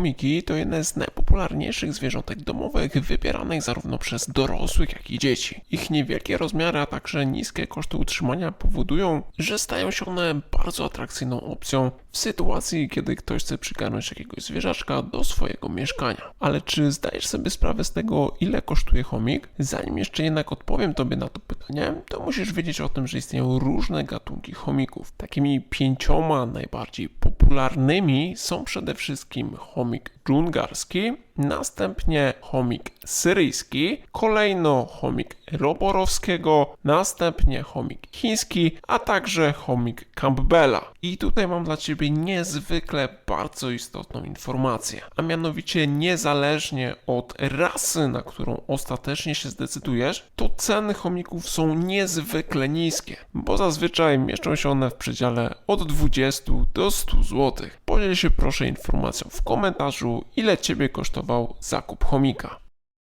chomiki to jedne z najpopularniejszych zwierzątek domowych wybieranych zarówno przez dorosłych, jak i dzieci. Ich niewielkie rozmiary, a także niskie koszty utrzymania powodują, że stają się one bardzo atrakcyjną opcją w sytuacji, kiedy ktoś chce przygarnąć jakiegoś zwierzaczka do swojego mieszkania. Ale czy zdajesz sobie sprawę z tego, ile kosztuje chomik? Zanim jeszcze jednak odpowiem Tobie na to pytanie, to musisz wiedzieć o tym, że istnieją różne gatunki chomików. Takimi pięcioma najbardziej popularnymi są przede wszystkim chomik dżungarski, następnie chomik syryjski, kolejno chomik roborowskiego, następnie chomik chiński, a także chomik Campbella. I tutaj mam dla Ciebie niezwykle bardzo istotną informację, a mianowicie niezależnie od rasy, na którą ostatecznie się zdecydujesz, to ceny chomików są niezwykle niskie, bo zazwyczaj mieszczą się one w przedziale od 20 do 100 zł. Podziel się proszę informacją w komentarzu, ile Ciebie kosztował zakup chomika.